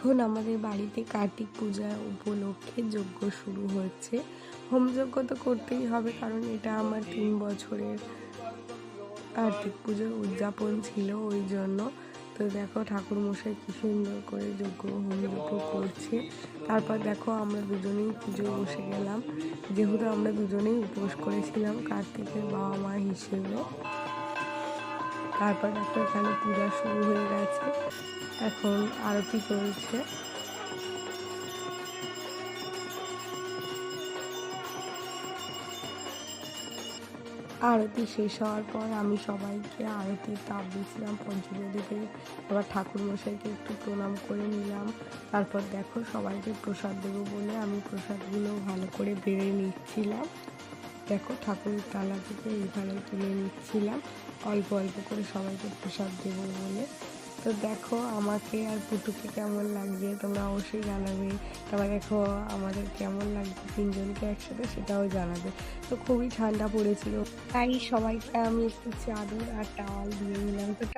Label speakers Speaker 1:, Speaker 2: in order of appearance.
Speaker 1: এখন আমাদের বাড়িতে কার্তিক পূজা উপলক্ষে যজ্ঞ শুরু হচ্ছে হোম যজ্ঞ তো করতেই হবে, কারণ এটা আমার তিন বছরের কার্তিক পুজোর উদযাপন ছিল ওই জন্য। তো দেখো ঠাকুর মশাই কি সুন্দর করে যজ্ঞ হোমযজ্ঞ করছে। তারপর দেখো, আমরা দুজনেই পুজো বসে গেলাম। যেহেতু আমরা দুজনেই উপোস করেছিলাম কার্তিকের বাবা মা হিসেবে। তারপর দেখো এখানে পূজা শুরু হয়ে গেছে। এখন আরতি চলছে। আরতি শেষ হওয়ার পর আমি সবাইকে আরতির তাপ দিয়েছিলাম পঞ্চমীদেবীর এবার ঠাকুর মশাইকে একটু প্রণাম করে নিলাম। তারপর দেখো সবাইকে প্রসাদ দেবো বলে আমি প্রসাদগুলো ভালো করে বেড়ে নিচ্ছিলাম। দেখো ঠাকুরের তালা থেকে এইভাবে তুলে নিচ্ছিলাম। অল্প অল্প করে সবাইকে প্রসাদ দেবো বলে। তো দেখো আমাকে আর পুটুকে কেমন লাগছে? তোমরা অবশ্যই জানাবে। তারপর দেখো আমাদের কেমন লাগছে? তিনজনকে একসাথে সেটাও জানাবে। তো খুবই ঠান্ডা পড়েছিল। তাই সবাইকে আমি একটু চাদর আর টাওয়াল দিয়ে নিলাম। তো